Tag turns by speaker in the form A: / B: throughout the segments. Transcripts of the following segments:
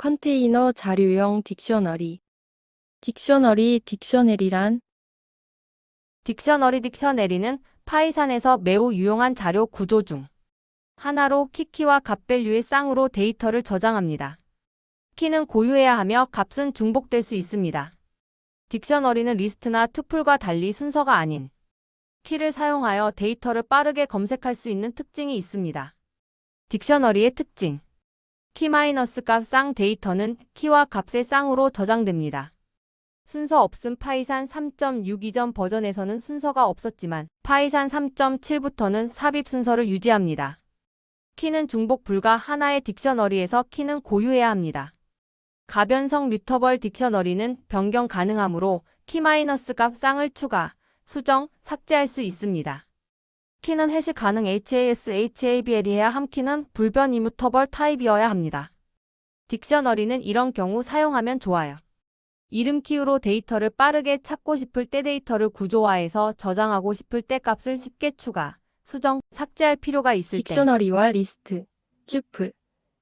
A: 컨테이너 자료용 딕셔너리 딕셔너리 딕셔너리란
B: 딕셔너리 딕셔너리는 파이산에서 매우 유용한 자료 구조 중 하나로 키키와 값밸류의 쌍으로 데이터를 저장합니다. 키는 고유해야 하며 값은 중복될 수 있습니다. 딕셔너리는 리스트나 투플과 달리 순서가 아닌 키를 사용하여 데이터를 빠르게 검색할 수 있는 특징이 있습니다. 딕셔너리의 특징 키 마이너스 값쌍 데이터는 키와 값의 쌍으로 저장됩니다. 순서 없음 파이산 3.6 이전 버전에서는 순서가 없었지만 파이산 3.7부터는 삽입 순서를 유지합니다. 키는 중복 불가 하나의 딕셔너리에서 키는 고유해야 합니다. 가변성 뮤터벌 딕셔너리는 변경 가능하므로 키 마이너스 값 쌍을 추가, 수정, 삭제할 수 있습니다. 키는 해시 가능 HAS, HABL이어야 함 키는 불변 이뮤터벌 타입이어야 합니다. 딕셔너리는 이런 경우 사용하면 좋아요. 이름 키로 데이터를 빠르게 찾고 싶을 때 데이터를 구조화해서 저장하고 싶을 때 값을 쉽게 추가, 수정, 삭제할 필요가 있을 때
A: 딕셔너리와 리스트, 튜플,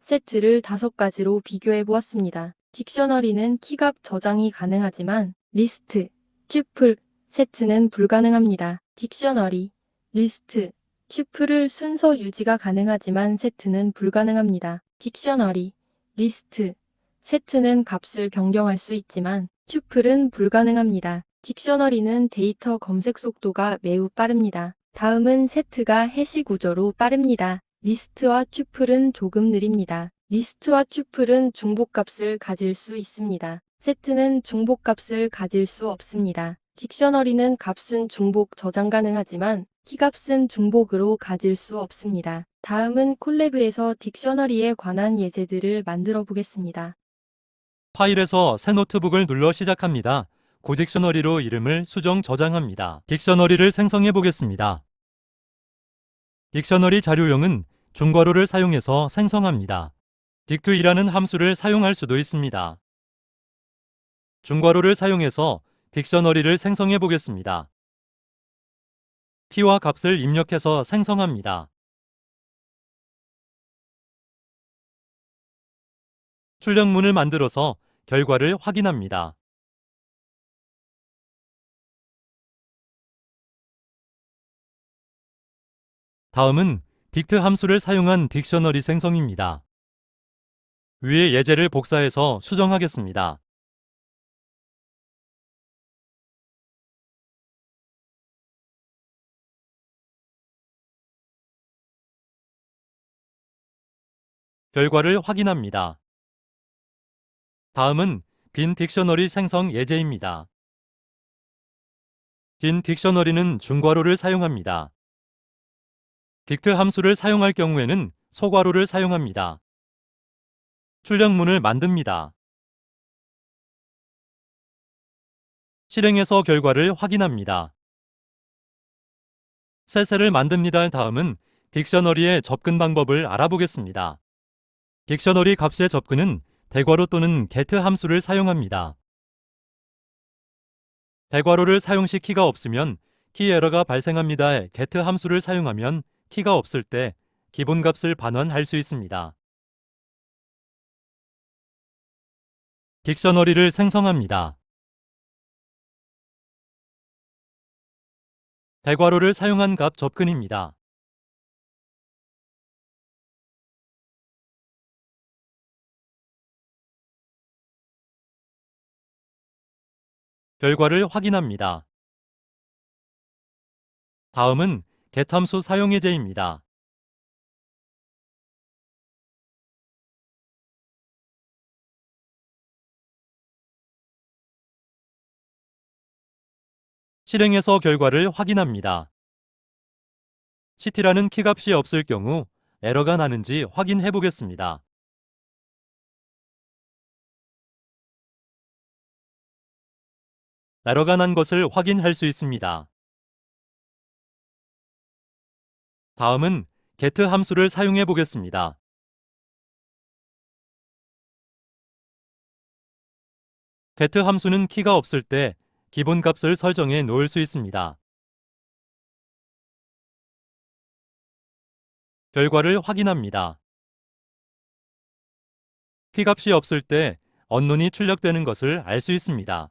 A: 세트를 다섯 가지로 비교해 보았습니다. 딕셔너리는 키값 저장이 가능하지만 리스트, 튜플, 세트는 불가능합니다. 딕셔너리, 리스트, 튜플을 순서 유지가 가능하지만 세트는 불가능합니다. 딕셔너리, 리스트, 세트는 값을 변경할 수 있지만 튜플은 불가능합니다. 딕셔너리는 데이터 검색 속도가 매우 빠릅니다. 다음은 세트가 해시 구조로 빠릅니다. 리스트와 튜플은 조금 느립니다. 리스트와 튜플은 중복값을 가질 수 있습니다. 세트는 중복값을 가질 수 없습니다. 딕셔너리는 값은 중복 저장 가능하지만 키값은 중복으로 가질 수 없습니다. 다음은 콜랩에서 딕셔너리에 관한 예제들을 만들어 보겠습니다.
C: 파일에서 새 노트북을 눌러 시작합니다. 고딕셔너리로 이름을 수정 저장합니다. 딕셔너리를 생성해 보겠습니다. 딕셔너리 자료용은 중괄호를 사용해서 생성합니다. 딕2이라는 함수를 사용할 수도 있습니다. 중괄호를 사용해서 딕셔너리를 생성해 보겠습니다. 키와 값을 입력해서 생성합니다. 출력문을 만들어서 결과를 확인합니다. 다음은 딕트 함수를 사용한 딕셔너리 생성입니다. 위의 예제를 복사해서 수정하겠습니다. 결과를 확인합니다. 다음은 빈 딕셔너리 생성 예제입니다. 빈 딕셔너리는 중괄호를 사용합니다. 딕트 함수를 사용할 경우에는 소괄호를 사용합니다. 출력문을 만듭니다. 실행해서 결과를 확인합니다. 새 셀을 만듭니다. 다음은 딕셔너리의 접근 방법을 알아보겠습니다. 딕셔너리 값의 접근은 대괄호 또는 get 함수를 사용합니다. 대괄호를 사용 시 키가 없으면 키 에러가 발생합니다. get 함수를 사용하면 키가 없을 때 기본값을 반환할 수 있습니다. 딕셔너리를 생성합니다. 대괄호를 사용한 값 접근입니다. 결과를 확인합니다. 다음은 get 함수 사용 예제입니다. 실행해서 결과를 확인합니다. ct라는 키값이 없을 경우 에러가 나는지 확인해 보겠습니다. 에러가 난 것을 확인할 수 있습니다. 다음은 get 함수를 사용해 보겠습니다. get 함수는 키가 없을 때 기본값을 설정해 놓을 수 있습니다. 결과를 확인합니다. 키값이 없을 때 언론이 출력되는 것을 알 수 있습니다.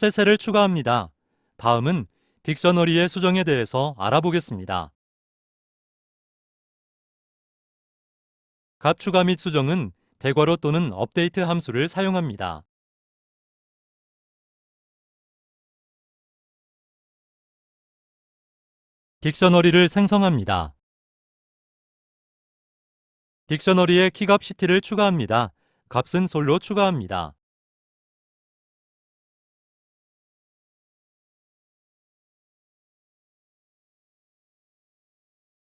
C: 새 셀을 추가합니다. 다음은 딕셔너리의 수정에 대해서 알아보겠습니다. 값 추가 및 수정은 대괄호 또는 업데이트 함수를 사용합니다. 딕셔너리를 생성합니다. 딕셔너리에 키값 시티를 추가합니다. 값은 솔로 추가합니다.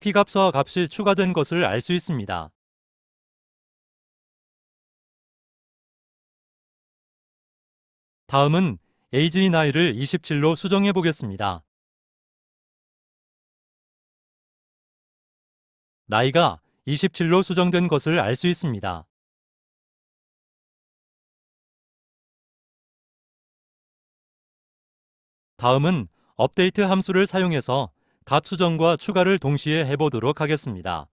C: 키값과 값이 추가된 것을 알 수 있습니다. 다음은 에이지 나이를 27로 수정해 보겠습니다. 나이가 27로 수정된 것을 알 수 있습니다. 다음은 업데이트 함수를 사용해서 값 수정과 추가를 동시에 해보도록 하겠습니다.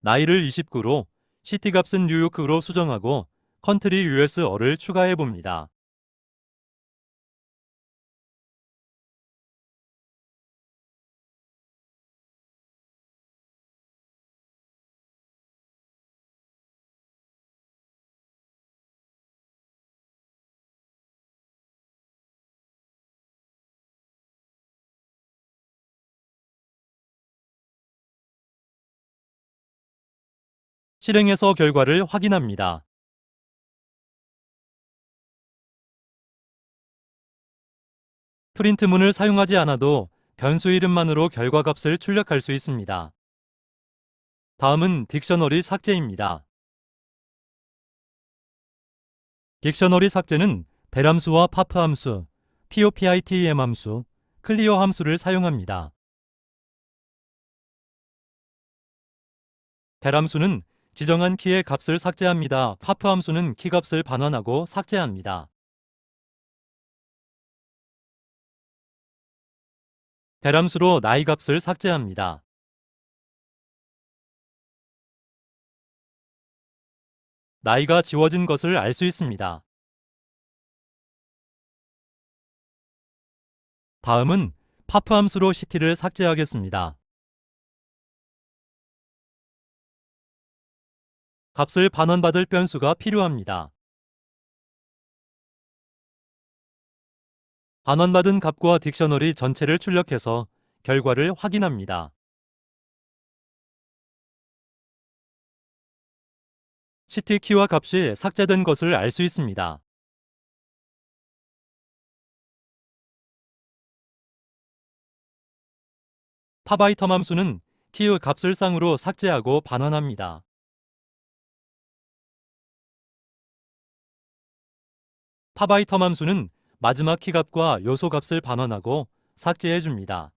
C: 나이를 29로 시티 값은 뉴요크로 수정하고 컨트리 US어를 추가해 봅니다. 실행해서 결과를 확인합니다. 프린트문을 사용하지 않아도 변수 이름만으로 결과값을 출력할 수 있습니다. 다음은 딕셔너리 삭제입니다. 딕셔너리 삭제는 벨함수와 파프 함수, POPITEM 함수, 클리어 함수를 사용합니다. 벨함수는 지정한 키의 값을 삭제합니다. 파프 함수는 키 값을 반환하고 삭제합니다. 대람수로 나이 값을 삭제합니다. 나이가 지워진 것을 알 수 있습니다. 다음은 파프 함수로 시티를 삭제하겠습니다. 값을 반환받을 변수가 필요합니다. 반환받은 값과 딕셔너리 전체를 출력해서 결과를 확인합니다. 시티 키와 값이 삭제된 것을 알 수 있습니다. 팝아이텀 함수는 키의 값을 쌍으로 삭제하고 반환합니다. 팝아이텀 함수는 마지막 키값과 요소값을 반환하고 삭제해 줍니다.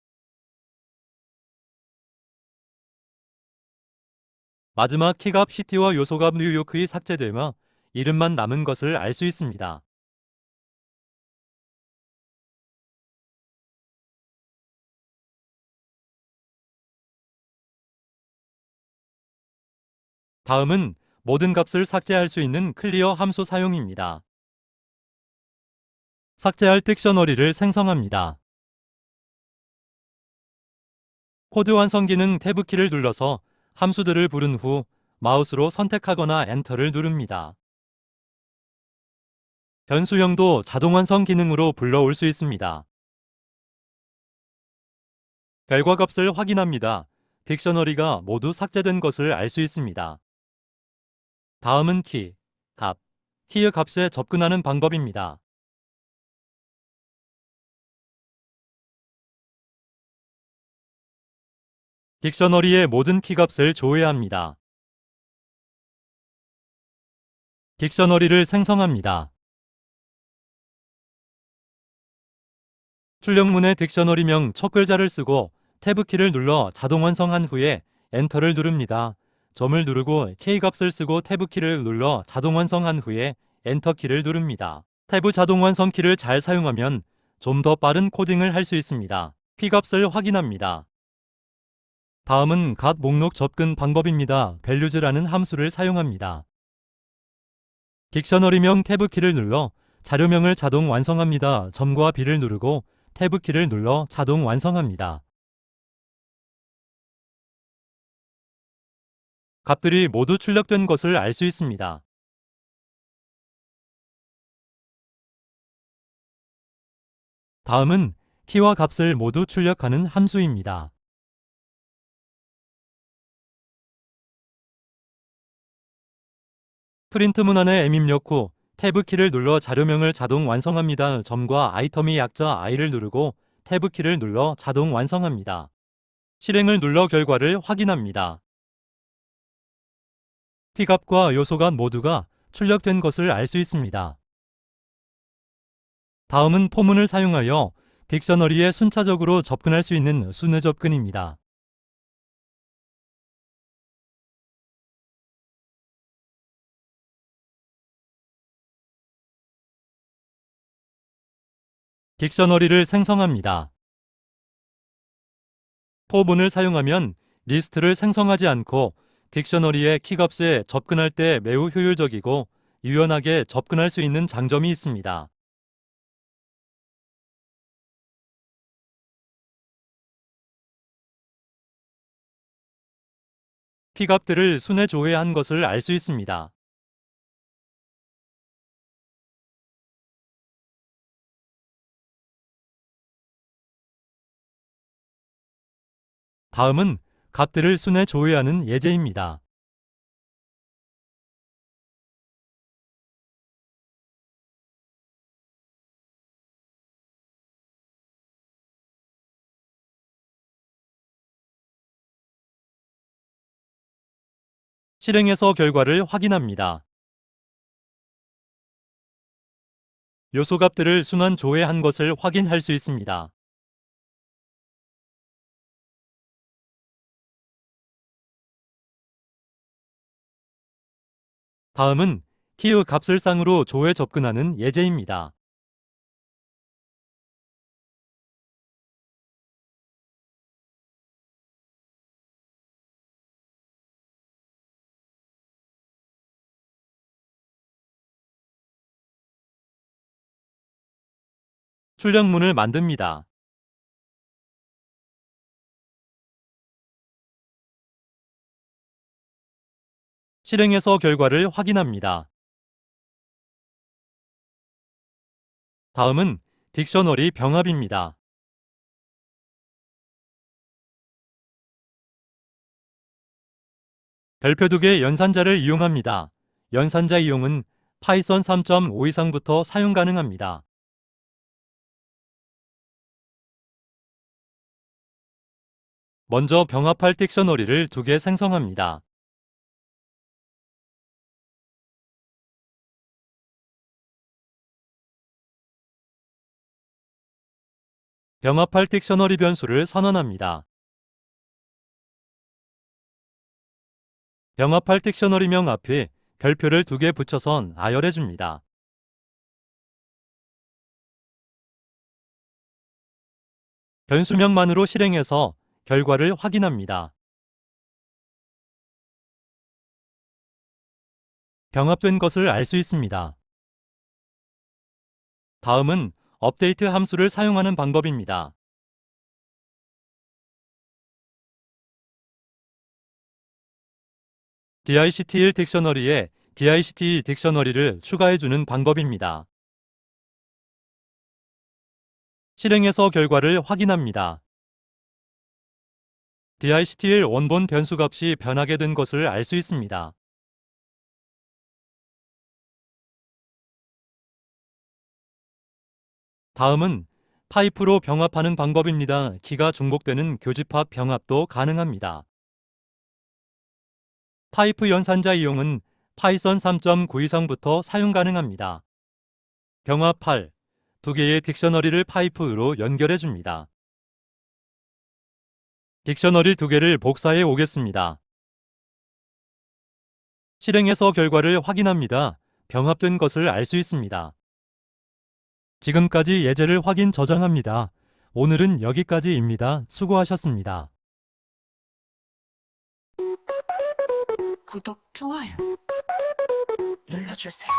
C: 마지막 키값 시티와 요소값 뉴요크의 삭제되며 이름만 남은 것을 알 수 있습니다. 다음은 모든 값을 삭제할 수 있는 클리어 함수 사용입니다. 삭제할 딕셔너리를 생성합니다. 코드 완성 기능 탭 키를 눌러서 함수들을 부른 후 마우스로 선택하거나 엔터를 누릅니다. 변수형도 자동 완성 기능으로 불러올 수 있습니다. 결과 값을 확인합니다. 딕셔너리가 모두 삭제된 것을 알 수 있습니다. 다음은 키, 값, 키의 값에 접근하는 방법입니다. 딕셔너리의 모든 키값을 조회합니다. 딕셔너리를 생성합니다. 출력문의 딕셔너리명 첫 글자를 쓰고 탭 키를 눌러 자동 완성한 후에 엔터를 누릅니다. 점을 누르고 K값을 쓰고 탭 키를 눌러 자동 완성한 후에 엔터 키를 누릅니다. 탭 자동 완성 키를 잘 사용하면 좀 더 빠른 코딩을 할 수 있습니다. P값을 확인합니다. 다음은 갓 목록 접근 방법입니다. values라는 함수를 사용합니다. 딕셔너리명 탭 키를 눌러 자료명을 자동 완성합니다. 점과 B를 누르고 탭 키를 눌러 자동 완성합니다. 값들이 모두 출력된 것을 알 수 있습니다. 다음은 키와 값을 모두 출력하는 함수입니다. 프린트 문안에 M 입 력 후 탭 키를 눌러 자료명을 자동 완성합니다. 점과 아이템의 약자 I를 누르고 탭 키를 눌러 자동 완성합니다. 실행을 눌러 결과를 확인합니다. T값과 요소값 모두가 출력된 것을 알 수 있습니다. 다음은 포문을 사용하여 딕셔너리에 순차적으로 접근할 수 있는 순회 접근입니다. 딕셔너리를 생성합니다. 포문을 사용하면 리스트를 생성하지 않고 딕셔너리의 키값에 접근할 때 매우 효율적이고 유연하게 접근할 수 있는 장점이 있습니다. 키값들을 순회 조회한 것을 알 수 있습니다. 다음은 값들을 순회 조회하는 예제입니다. 실행해서 결과를 확인합니다. 요소 값들을 순환 조회한 것을 확인할 수 있습니다. 다음은 키의 값을 쌍으로 조회 접근하는 예제입니다. 출력문을 만듭니다. 실행해서 결과를 확인합니다. 다음은 딕셔너리 병합입니다. 별표 두개 연산자를 이용합니다. 연산자 이용은 파이썬 3.5 이상부터 사용 가능합니다. 먼저 병합할 딕셔너리를 두 개 생성합니다. 병합할 딕셔너리 변수를 선언합니다. 병합할 딕셔너리명 앞에 별표를 두 개 붙여서 나열해 줍니다. 변수명만으로 실행해서 결과를 확인합니다. 병합된 것을 알 수 있습니다. 다음은 업데이트 함수를 사용하는 방법입니다. dict1 딕셔너리에 dict 딕셔너리를 추가해주는 방법입니다. 실행해서 결과를 확인합니다. dict1 원본 변수값이 변하게 된 것을 알 수 있습니다. 다음은 파이프로 병합하는 방법입니다. 키가 중복되는 교집합 병합도 가능합니다. 파이프 연산자 이용은 파이썬 3.9 이상부터 사용 가능합니다. 병합 8. 두 개의 딕셔너리를 파이프로 연결해 줍니다. 딕셔너리 두 개를 복사해 오겠습니다. 실행해서 결과를 확인합니다. 병합된 것을 알 수 있습니다. 지금까지 예제를 확인 저장합니다. 오늘은 여기까지입니다. 수고하셨습니다.
D: 구독, 좋아요 눌러주세요.